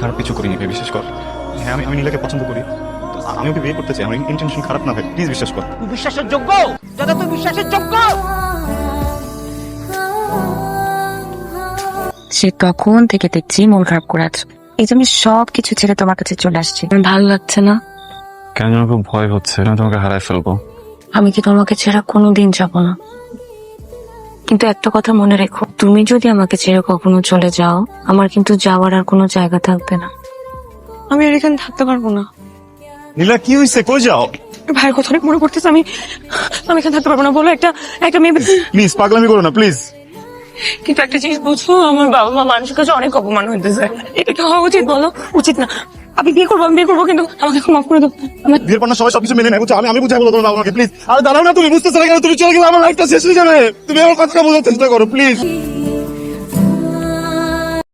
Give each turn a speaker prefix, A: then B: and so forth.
A: খারাপ কিছু করিনি ভাই বিশ্বাস কর। হ্যাঁ আমি আমি নীলাকে পছন্দ করি। আমি ওকে বিয়ে করতে চাই আমার ইন্টেনশন খারাপ না ভাই প্লিজ বিশ্বাস কর।
B: তুই বিশ্বাসের যোগ্য? দাদা তুই বিশ্বাসের যোগ্য!
C: সে তখন থেকে দেখছি মন খারাপ করে আছো। এই যে আমি সব কিছু ছেড়ে তোমার কাছে চলে আসছি। আমার ভালো লাগছে না?
A: কেন যেন খুব ভয় হচ্ছে আমি তোমাকে হারাই ফেলব?
C: আমি কি তোমাকে ছাড়া কোনোদিন যাব না? কিন্তু একটা কথা মনে রেখো তুমি যদি আমাকে ছেড়ে কখনো চলে যাও আমার কিন্তু যাওয়ার আর কোনো জায়গা থাকবে না। আমি আর এখানে থাকতে পারব না।
A: নীলা কি হয়েছে কই যাও?
C: ভাইয়ের কথা অনেক মনে পড়তেছে আমি আমি এখানে থাকতে পারব না। বলো একটা একটা মেয়ে
A: প্লিজ পাগলামি করো না প্লিজ
C: কিন্তু একটা জিনিস বুঝছ আমার বাবা মা মানুষের কাছে অনেক অপমান হইতেছে। এটা কি হওয়া উচিত বলো। উচিত না। আমি বিয়ে করব, আমি বিয়ে করব কিন্তু আমাকে মাফ করে দাও। আমার
A: বিয়ের পর সবাই সবকিছু মেনে নেয়? আমি আমি বুঝাই বলো তোমার বাবাকে প্লিজ আর দাঁড়াও না তুমি, বুঝতেছো না তুমি চলে গেলে আমার লাইফটা শেষ হয়ে যাবে। তুমি আমার কথাটা বোঝার চেষ্টা করো প্লিজ